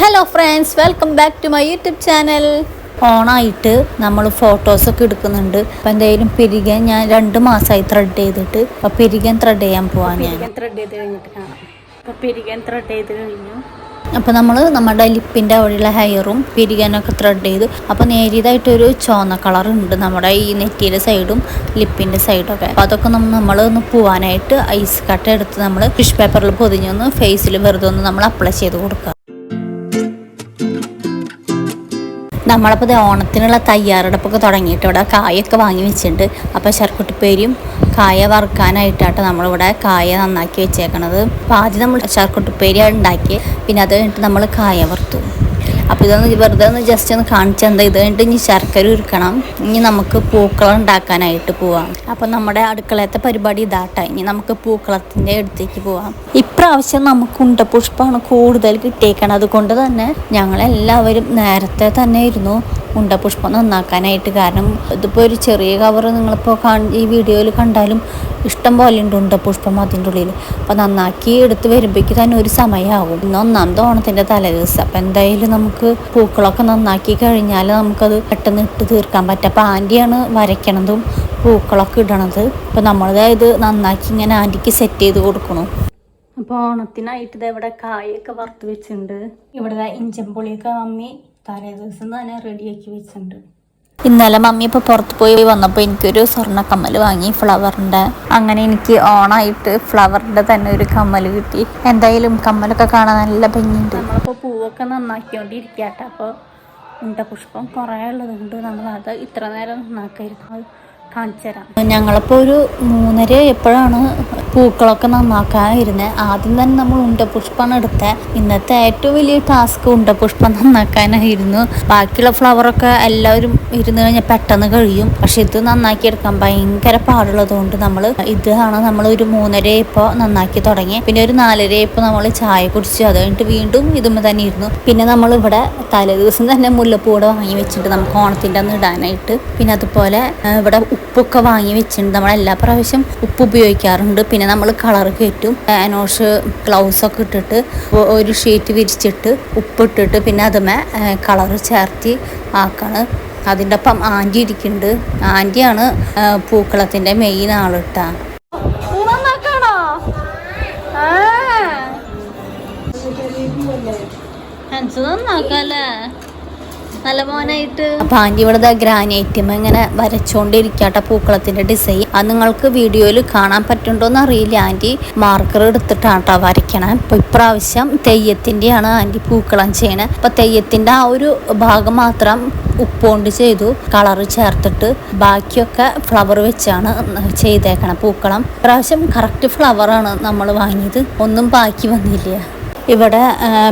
Hello friends welcome back to my YouTube channel ഓണായിട്ട് നമ്മൾ ഫോട്ടോസൊക്കെ എടുക്കുന്നുണ്ട്. അപ്പം എന്തായാലും പിരികൻ ഞാൻ രണ്ട് മാസമായി ത്രെഡ് ചെയ്തിട്ട്. അപ്പം പിരികൻ ത്രെഡ് ചെയ്യാൻ പോവാൻ ഞാൻ. ത്രെഡ് ചെയ്ത് കഴിഞ്ഞിട്ട് കാണാം. ത്രെഡ് ചെയ്ത് കഴിഞ്ഞു. അപ്പോൾ നമ്മൾ നമ്മുടെ ലിപ്പിന്റെ അവിടെയുള്ള ഹെയറും പിരികാനൊക്കെ ത്രെഡ് ചെയ്ത്. അപ്പോൾ നേരിയതായിട്ടൊരു ചുവന്ന കളർ ഉണ്ട് നമ്മുടെ ഈ നെറ്റിയുടെ സൈഡും ലിപ്പിന്റെ സൈഡൊക്കെ അപ്പോൾ അതൊക്കെ നമ്മൾ നമ്മൾ ഒന്ന് പോവാനായിട്ട് ഐസ് കട്ട എടുത്ത് നമ്മൾ ടിഷ് പേപ്പറിൽ പൊതിഞ്ഞൊന്ന് ഫേസിൽ വെറുതെ ഒന്ന് നമ്മൾ അപ്ലൈ ചെയ്ത് കൊടുക്കുക. നമ്മളപ്പോൾ ഓണത്തിനുള്ള തയ്യാറെടുപ്പൊക്കെ തുടങ്ങിയിട്ട് ഇവിടെ കായൊക്കെ വാങ്ങി വെച്ചിട്ടുണ്ട്. അപ്പോൾ ശർക്കുട്ടിപ്പേരിയും കായ വറുക്കാനായിട്ടാണ് നമ്മളിവിടെ കായ നന്നാക്കി വെച്ചേക്കണത്. അപ്പോൾ ആദ്യം നമ്മൾ ശർക്കുട്ടിപ്പേരി ഉണ്ടാക്കി പിന്നെ അത് കഴിഞ്ഞിട്ട് നമ്മൾ കായ വറുത്തു. അപ്പോൾ ഇതൊന്ന് വെറുതെ ഒന്ന് ജസ്റ്റ് ഒന്ന് കാണിച്ചു എന്താ ഇത് കഴിഞ്ഞിട്ട് ഇനി ശർക്കര ഉരുക്കണം. ഇനി നമുക്ക് പൂക്കളം ഉണ്ടാക്കാനായിട്ട് പോവാം. അപ്പോൾ നമ്മുടെ അടുക്കളത്തെ പരിപാടി ഇതാട്ട ഇനി നമുക്ക് പൂക്കളത്തിന്റെ അടുത്തേക്ക് പോവാം. ഇപ്രാവശ്യം നമുക്ക് ഉണ്ടപുഷ്പമാണ് കൂടുതൽ കിട്ടിയേക്കണം അതുകൊണ്ട് തന്നെ ഞങ്ങളെല്ലാവരും നേരത്തെ തന്നെ ഇരുന്നു. ഉണ്ടപുഷ്പം നന്നാക്കാനായിട്ട് കാരണം ഇതിപ്പോൾ ഒരു ചെറിയ കവർ നിങ്ങളിപ്പോൾ കാണ ഈ വീഡിയോയിൽ കണ്ടാലും ഇഷ്ടം പോലെ ഉണ്ട് ഉണ്ടപുഷ്പം അതിന്റെ ഉള്ളിൽ അപ്പോൾ നന്നാക്കി എടുത്ത് വരുമ്പോഴേക്ക് തന്നെ ഒരു സമയമാവും ഇന്ന് ഒന്നാമത്തെ ഓണത്തിന്റെ തലേദിവസം. അപ്പോൾ എന്തായാലും നമുക്ക് പൂക്കളൊക്കെ നന്നാക്കി കഴിഞ്ഞാൽ നമുക്കത് പെട്ടെന്ന് ഇട്ട് തീർക്കാൻ പറ്റും. അപ്പോൾ ആന്റിയാണ് വരയ്ക്കണതും പൂക്കളൊക്കെ ഇടണത്. അപ്പോൾ ഇത് നന്നാക്കി ഇങ്ങനെ ആന്റിക്ക് സെറ്റ് ചെയ്ത് കൊടുക്കണം. അപ്പോൾ ഓണത്തിനായിട്ട് ഇത് ഇവിടെ കായൊക്കെ വറുത്ത് വെച്ചിട്ടുണ്ട്. ഇവിടെ ഇഞ്ചമ്പുളിയൊക്കെ മമ്മി തലേ ദിവസം തന്നെ റെഡിയാക്കി വെച്ചിട്ടുണ്ട്. ഇന്നലെ മമ്മി ഇപ്പോൾ പുറത്ത് പോയി വന്നപ്പോൾ എനിക്കൊരു സ്വർണ കമ്മൽ വാങ്ങി ഫ്ലവറിന്റെ അങ്ങനെ എനിക്ക് ഓണായിട്ട് ഫ്ലവറിന്റെ തന്നെ ഒരു കമ്മൽ കിട്ടി. എന്തായാലും കമ്മലൊക്കെ കാണാൻ നല്ല ഭംഗിയുണ്ട്. നമ്മളിപ്പോൾ പൂവൊക്കെ നന്നാക്കിക്കൊണ്ടിരിക്കട്ടെ അപ്പോൾ ഉണ്ടപുഷ്പം കുറേ ഉള്ളതുകൊണ്ട് നമ്മളത് ഇത്ര നേരം നന്നാക്കായിരുന്നു. അത് കാണിച്ചു ഞങ്ങളിപ്പോൾ ഒരു മൂന്നര എപ്പോഴാണ് പൂക്കളൊക്കെ നന്നാക്കാനിരുന്നത് ആദ്യം തന്നെ നമ്മൾ ഉണ്ടപുഷ്പമാണ് എടുത്തത് ഇന്നത്തെ ഏറ്റവും വലിയ ടാസ്ക് ഉണ്ടപുഷ്പം നന്നാക്കാനായിരുന്നു. ബാക്കിയുള്ള ഫ്ലവറൊക്കെ എല്ലാവരും ഇരുന്ന് കഴിഞ്ഞാൽ പെട്ടെന്ന് കഴിയും. പക്ഷെ ഇത് നന്നാക്കിയെടുക്കാൻ ഭയങ്കര പാടുള്ളതുകൊണ്ട് നമ്മൾ ഇതാണ് നമ്മൾ ഒരു മൂന്നര ഇപ്പോൾ നന്നാക്കി തുടങ്ങി പിന്നെ ഒരു നാലര ഇപ്പോൾ നമ്മൾ ചായ കുടിച്ചു. അത് കഴിഞ്ഞിട്ട് വീണ്ടും ഇതുമ്പോൾ തന്നെ ഇരുന്നു പിന്നെ നമ്മൾ ഇവിടെ തലേദിവസം തന്നെ മുല്ലപ്പൂടെ വാങ്ങി വെച്ചിട്ട് നമുക്ക് ഓണത്തിന്റെ അന്ന് ഇടാനായിട്ട്. പിന്നെ അതുപോലെ ഇവിടെ ഉപ്പൊക്കെ വാങ്ങി വെച്ചിട്ടുണ്ട്. നമ്മൾ എല്ലാ പ്രാവശ്യം ഉപ്പ് ഉപയോഗിക്കാറുണ്ട്. പിന്നെ നമ്മൾ കളർ കയറ്റും. ആനോഷ് ഗ്ലൗസ് ഒക്കെ ഇട്ടിട്ട് ഒരു ഷീറ്റ് വിരിച്ചിട്ട് ഉപ്പിട്ടിട്ട് പിന്നെ അതുമേ കളർ ചേർത്തി ആക്കാണ്. അതിന്റെ ഒപ്പം ആന്റി ഇരിക്കുന്നുണ്ട്. ആന്റിയാണ് പൂക്കളത്തിന്റെ മെയിൻ ആളിട്ട. നന്നാക്കല്ലേ? നല്ല മോനായിട്ട്. അപ്പൊ ആന്റി ഇവിടെ ഗ്രാനൈറ്റും ഇങ്ങനെ വരച്ചോണ്ടിരിക്കട്ടെ പൂക്കളത്തിന്റെ ഡിസൈൻ അത് നിങ്ങൾക്ക് വീഡിയോയിൽ കാണാൻ പറ്റുണ്ടോന്ന് അറിയില്ല ആന്റി. മാർക്കർ എടുത്തിട്ടാണ് കേട്ടോ വരയ്ക്കണേ. അപ്പൊ ഇപ്രാവശ്യം തെയ്യത്തിന്റെയാണ് ആന്റി പൂക്കളം ചെയ്യണേ. അപ്പൊ തെയ്യത്തിന്റെ ആ ഒരു ഭാഗം മാത്രം ഉപ്പുകൊണ്ട് ചെയ്തു കളർ ചേർത്തിട്ട്. ബാക്കിയൊക്കെ ഫ്ലവർ വെച്ചാണ് ചെയ്തേക്കണം പൂക്കളം. ഇപ്രാവശ്യം കറക്റ്റ് ഫ്ലവറാണ് നമ്മൾ വാങ്ങിയത്. ഒന്നും ബാക്കി വന്നില്ല. ഇവിടെ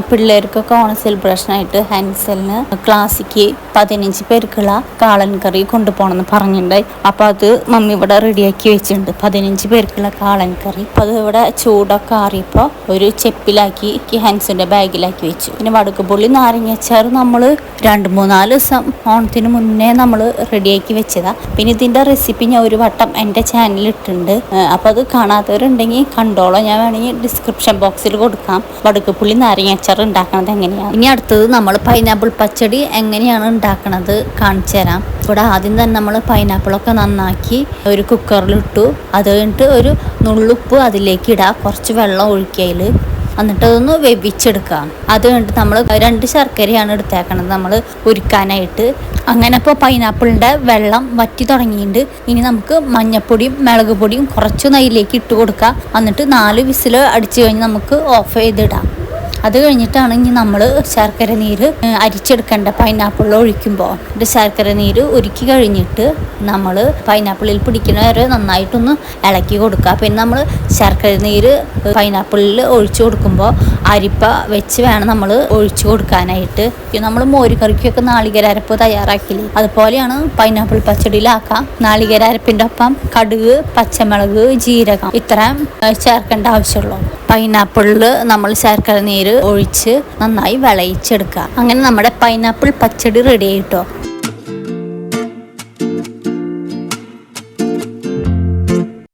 പിള്ളേർക്കൊക്കെ ഓണ സെലിബ്രേഷനായിട്ട് ഹാൻസലിന് ക്ലാസ്സിക്ക് പതിനഞ്ച് പേർക്കുള്ള കാളൻ കറി കൊണ്ടുപോകണമെന്ന് പറഞ്ഞിട്ടുണ്ടായി. അപ്പോൾ അത് മമ്മി ഇവിടെ റെഡിയാക്കി വെച്ചിട്ടുണ്ട്. പതിനഞ്ച് പേർക്കുള്ള കാളൻ കറി. അപ്പോൾ അത് ഇവിടെ ചൂടൊക്കെ ആറിയപ്പോൾ ഒരു ചെപ്പിലാക്കി ഹാൻസിന്റെ ബാഗിലാക്കി വെച്ചു. പിന്നെ വടുക്കുപുള്ളി നാരങ്ങച്ചാർ നമ്മൾ രണ്ട് മൂന്നാൽ ദിവസം ഓണത്തിന് മുന്നേ നമ്മൾ റെഡിയാക്കി വെച്ചതാണ് പിന്നെ ഇതിന്റെ റെസിപ്പി ഞാൻ ഒരു വട്ടം എന്റെ ചാനലിൽ ഇട്ടിട്ടുണ്ട്. അപ്പോൾ അത് കാണാത്തവരുണ്ടെങ്കിൽ കണ്ടോളോ. ഞാൻ വേണമെങ്കിൽ ഡിസ്ക്രിപ്ഷൻ ബോക്സിൽ കൊടുക്കാം. വടുക്കുപുള്ളി നാരങ്ങാച്ചാർ ഉണ്ടാക്കണത് എങ്ങനെയാണ് ഇനി അടുത്തത് നമ്മൾ പൈനാപ്പിൾ പച്ചടി എങ്ങനെയാണ് ഉണ്ടാക്കണത് കാണിച്ചു തരാം. ഇവിടെ ആദ്യം തന്നെ നമ്മൾ പൈനാപ്പിളൊക്കെ നന്നാക്കി ഒരു കുക്കറിലിട്ടു അത് കഴിഞ്ഞിട്ട് ഒരു നുള്ളുപ്പ് അതിലേക്ക് ഇടുക കുറച്ച് വെള്ളം ഒഴിക്കയിൽ എന്നിട്ട് അതൊന്ന് വെവിച്ചെടുക്കുക. അത് കഴിഞ്ഞിട്ട് നമ്മൾ രണ്ട് ശർക്കരയാണ് എടുത്തേക്കണത് നമ്മൾ ഉരുക്കാനായിട്ട് അങ്ങനെ ഇപ്പോൾ പൈനാപ്പിളിന്റെ വെള്ളം വറ്റി തുടങ്ങിയിട്ടുണ്ട്. ഇനി നമുക്ക് മഞ്ഞപ്പൊടിയും മുളക് പൊടിയും കുറച്ച് നെയ്യിലേക്ക് ഇട്ട് കൊടുക്കുക. എന്നിട്ട് നാല് വിസിൽ അടിച്ചു കഴിഞ്ഞ് നമുക്ക് ഓഫ് ചെയ്തിടാം അത് കഴിഞ്ഞിട്ടാണ് ഇനി നമ്മൾ ശർക്കര നീര് അരിച്ചെടുക്കേണ്ട പൈനാപ്പിളിൽ ഒഴിക്കുമ്പോൾ. എന്നിട്ട് ശർക്കര നീര് ഒരുക്കി കഴിഞ്ഞിട്ട് നമ്മൾ പൈനാപ്പിളിൽ പിടിക്കുന്ന വരെ നന്നായിട്ടൊന്ന് ഇളക്കി കൊടുക്കുക. പിന്നെ നമ്മൾ ശർക്കര നീര് പൈനാപ്പിളിൽ ഒഴിച്ചു കൊടുക്കുമ്പോൾ അരിപ്പ വെച്ച് വേണം നമ്മൾ ഒഴിച്ചു കൊടുക്കാനായിട്ട്. നമ്മൾ മോരുകറിക്കൊക്കെ നാളികേര അരപ്പ് തയ്യാറാക്കില്ലേ? അതുപോലെയാണ് പൈനാപ്പിൾ പച്ചടിയിലാക്കാം. നാളികേര അരപ്പിന്റെ ഒപ്പം കടുക് പച്ചമുളക് ജീരകം ഇത്രയും ചേർക്കേണ്ട ആവശ്യമുള്ളൂ. പൈനാപ്പിളിൽ നമ്മൾ ശർക്കര നീര് ഒഴിച്ച് നന്നായി വിളയിച്ചെടുക്കുക. അങ്ങനെ നമ്മുടെ പൈനാപ്പിൾ പച്ചടി റെഡി ആയിട്ടോ.